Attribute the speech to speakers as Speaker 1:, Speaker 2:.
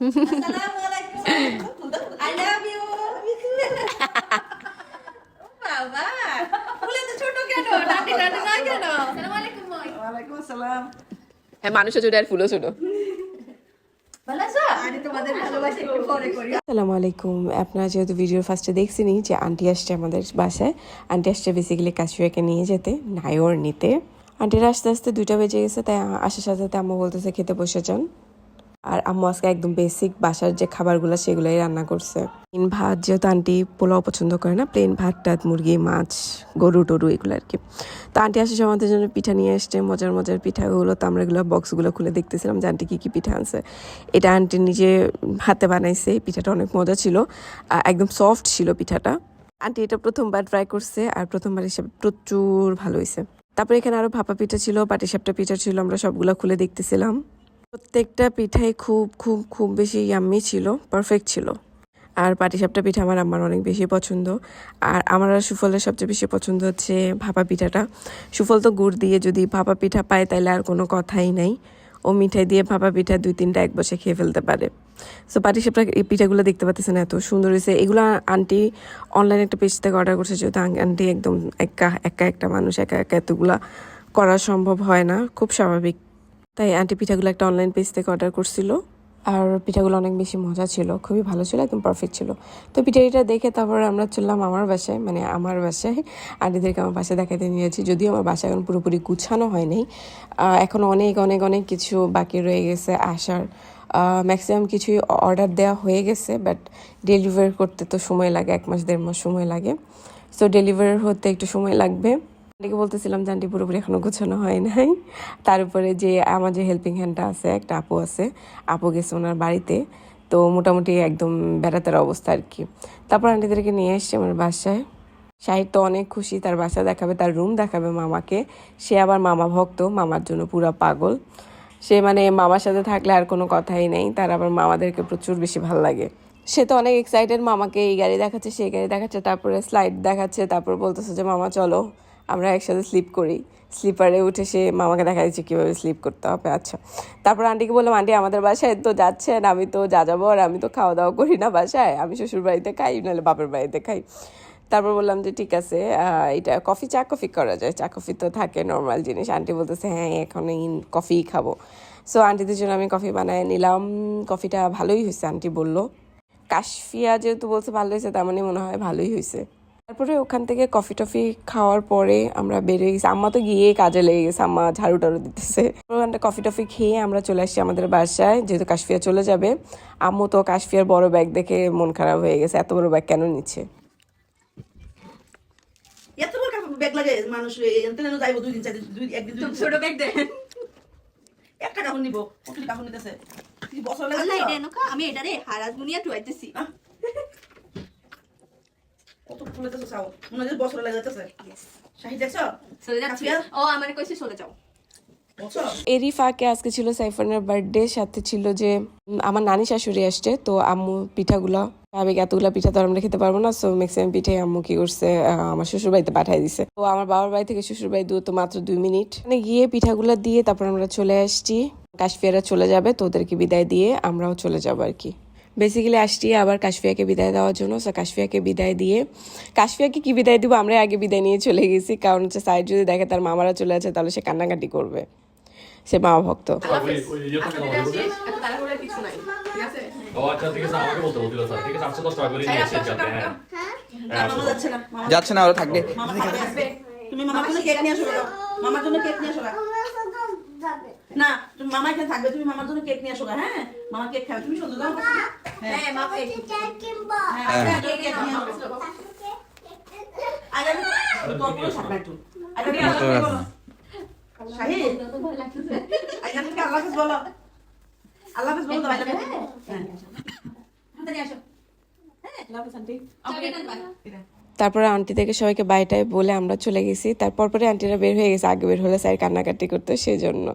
Speaker 1: I love you বাবা ফুলে তো ছোট কেন? নাটি নাটি না কেন? আসসালামু আলাইকুম
Speaker 2: ওয়ালাইকুম আসসালাম।
Speaker 3: হ্যাঁ মানুষও ছোট আর ফুলও ছোট। আসসালামু আলাইকুম আপনারা যেহেতু ভিডিওর ফার্স্টে দেখছেনই যে আন্টি আসছে আমাদের বাসায়। আন্টি আসছে বেসিক্যালি কাশুয়াকে নিয়ে যেতে নায়র নিতে। আন্টির আস্তে আস্তে দুইটা বেজে গেছে তাই আসার সাথে সাথে আম্মু বলতেছে খেতে বসে যান। আর আম্মু আজকে একদম বেসিক বাসার যে খাবারগুলো, সেগুলোই রান্না করছে। প্লেন ভাত যেহেতু আন্টি পোলাও পছন্দ করে না প্লেন ভাত টাত মুরগি, মাছ, গরু, টরু, এগুলো আর কি। তো আন্টি আসার সময় আমাদের জন্য পিঠা নিয়ে আসছে, মজার মজার পিঠাগুলো। তো আমরা এগুলো বক্সগুলো খুলে দেখতেছিলাম যে আন্টি কী কী পিঠা আনছে। এটা আন্টি নিজে হাতে বানাইছে, এই পিঠাটা অনেক মজা ছিল। একদম সফট ছিল পিঠাটা। আন্টি এটা প্রথমবার ট্রাই করছে, আর প্রথমবার হিসেবে প্রচুর ভালো হয়েছে। তারপরে এখানে আরও ভাপা পিঠা ছিল, পাটিসাপটা পিঠা ছিল, আমরা সবগুলো খুলে দেখতেছিলাম। প্রত্যেকটা পিঠাই খুব খুব খুব বেশি ইয়াম্মি ছিল পারফেক্ট ছিল। আর পাটিসাপটা পিঠা আমার আমার অনেক বেশি পছন্দ। আর আমার আর সুফলের সবচেয়ে বেশি পছন্দ হচ্ছে ভাপা পিঠাটা। সুফল তো গুড় দিয়ে যদি ভাপা পিঠা পায় তাহলে আর কোনো কথাই নাই। ও মিঠাই দিয়ে ভাপা পিঠা দুই তিনটা এক বসে খেয়ে ফেলতে পারে। সো পাটিসাপটা এই পিঠাগুলো দেখতে পাচ্ছেন এত সুন্দর হয়েছে। এগুলো আন্টি অনলাইনে একটা পেজ থেকে অর্ডার করছে, যেহেতু আন্টি একদম একা একা একটা মানুষ, একা একা এতগুলা করা সম্ভব হয় না। খুব স্বাভাবিক। তাই আন্টি পিঠাগুলো একটা অনলাইন পেজ থেকে অর্ডার করছিল। আর পিঠাগুলো অনেক বেশি মজা ছিল, খুবই ভালো ছিল, একদম পারফেক্ট ছিল। তো পিঠাটা দেখে তারপরে আমরা চললাম আমার বাসায় মানে আমার বাসায় আন্টিদেরকে আমার বাসায় দেখাতে নিয়েছি যদিও আমার বাসা এখন পুরোপুরি গুছানো হয়নি এখন অনেক অনেক অনেক কিছু বাকি রয়ে গেছে আসার। ম্যাক্সিমাম কিছুই অর্ডার দেওয়া হয়ে গেছে বাট ডেলিভার করতে তো সময় লাগে, এক মাস, দেড় মাস সময় লাগে। সো ডেলিভার হতে একটু সময় লাগবে। আন্টিকে বলতেছিলাম যে আন্টি পুরোপুরি এখনও গোছানো হয় নাই। তার উপরে যে আমার যে হেল্পিং হ্যান্ডটা আছে, একটা আপু আছে, আপু গেছে ওনার বাড়িতে। তো মোটামুটি একদম বেড়াতের অবস্থা আর কি। তারপর আন্টিদেরকে নিয়ে এসছে আমার বাসায়। শাহিদ তো অনেক খুশি, তার বাসা দেখাবে, তার রুম দেখাবে মামাকে। সে আবার মামা ভক্ত, মামার জন্য পুরা পাগল। সে মানে মামার সাথে থাকলে আর কোনো কথাই নেই, তার আবার মামাদেরকে প্রচুর বেশি ভালো লাগে। সে তো অনেক এক্সাইটেড মামাকে এই গাড়ি দেখাচ্ছে, সেই গাড়ি দেখাচ্ছে, তারপরে স্লাইড দেখাচ্ছে, তারপর বলতেছে যে, মামা, চলো। আমরা একসাথে স্লিপ করি। স্লিপারে উঠে সে মামাকে দেখা দিচ্ছে কীভাবে স্লিপ করতে হবে আচ্ছা। তারপর আন্টিকে বললাম, আন্টি, আমাদের বাসায় তো যাচ্ছেন, আমি তো যা যাব আর আমি তো খাওয়া দাওয়া করি না বাসায়, আমি শ্বশুর বাড়িতে খাই, নাহলে বাপের বাড়িতে খাই। তারপর বললাম যে, ঠিক আছে এটা কফি চা কফি করা যায়। চা কফি তো থাকে নর্মাল জিনিস। আন্টি বলতেছে হ্যাঁ এখন কফি খাব। সো আন্টিদের জন্য আমি কফি বানায় নিলাম। কফিটা ভালোই হয়েছে, আন্টি বলল। কাশফিয়া যেহেতু বলছে, ভালো হয়েছে, তার মানে মনে হয় ভালোই হয়েছে। তারপরে ওখান থেকে কফি টফি খাওয়ার পরে আমরা বেরিয়ে গেছি। আম্মা তো গিয়ে কাজে লেগে গেছে আম্মা ঝাড়ু টাড়ু দিতেছে। ওখানটা কফি টফি খেয়ে আমরা চলে আসছি আমাদের বাসায় যেহেতু কাশফিয়া চলে যাবে। আম্মু তো কাশফিয়ার বড় ব্যাগ দেখে মন খারাপ হয়ে গেছে এত বড় ব্যাগ কেন নিচ্ছে?
Speaker 2: এত বড় ব্যাগ লাগে? মানুষ এনতে দুই দিন চার দিন দুই একদিন
Speaker 1: ছোট ব্যাগ দেন
Speaker 2: একটা কাপড় নিব কাপড় নিতেছে। কি বছর লাগে
Speaker 1: আল্লাহ এটা এনুকা? আমি এটা রে হারাজ মুনিয়া টুয়াইতেছি
Speaker 2: কত ফুলেতেছে চাও? মনে হয় বছর লাগে যাচ্ছে শাহি দেখছ?
Speaker 1: চলে যাচ্ছি। ও আমার কইছে চলে যাও।
Speaker 3: এরই ফাঁকে আজকে ছিল সাইফানের বার্থডে সাথে ছিল যে আমার নানি শাশুড়ি আসছে তো আম্মু পিঠাগুলা আমি এতগুলা পিঠা তো আর আমরা খেতে পারব না সো ম্যাক্সিমাম পিঠে আম্মু কি করছে আমার শ্বশুর বাড়িতে পাঠাই দিছে। তো আমার বাবার বাড়ি থেকে শ্বশুর বাড়ি দূরত্ব মাত্র দুই মিনিট। মানে গিয়ে পিঠাগুলা দিয়ে তারপর আমরা চলে আসছি কাশফিয়ারা চলে যাবে তো ওদেরকে বিদায় দিয়ে আমরাও চলে যাব আর কি। বেসিক্যালি আসছি আবার কাশফিয়াকে বিদায় দেওয়ার জন্য সো কাশফিয়াকে বিদায় দিয়ে কাশফিয়াকে কি বিদায় দিব? আমরা আগে বিদায় নিয়ে চলে গেছি কারণ হচ্ছে সাইড যদি দেখে তার মামারা চলে আছে তাহলে সে কান্নাকাটি করবে। সে মামা ভক্ত।
Speaker 2: যাচ্ছে না মামা।
Speaker 4: যাচ্ছে না ওরা থাকবে।
Speaker 2: তুমি মামার জন্য কেক নিয়ে আসো মামার জন্য কেক নিয়ে আসো। না তুমি মামা এখানে থাকবে তুমি মামার জন্য কেক নিয়ে আসো হ্যাঁ? মামা কেক খাবে তুমি সুন্দর দাও
Speaker 1: হ্যাঁ
Speaker 2: হ্যাঁ কেক কেক নিয়ে আসো। আগে তোর সামনে একটু আগে আল্লাহ হাফেজ বলো। শাহিদ আগে তুমি আল্লাহ হাফেজ বলো। আল্লাহ হাফেজ বলো তো হ্যাঁ।
Speaker 1: আসো। হ্যাঁ। Love aunty. ওকে বাই
Speaker 3: তারপরে আন্টি থেকে সবাইকে বাইটায় বলে আমরা চলে গেছি। তারপর পরে আন্টিরা বের হয়ে গেছে, আগে বের হলে স্যার কান্নাকাটি করতো সেই জন্য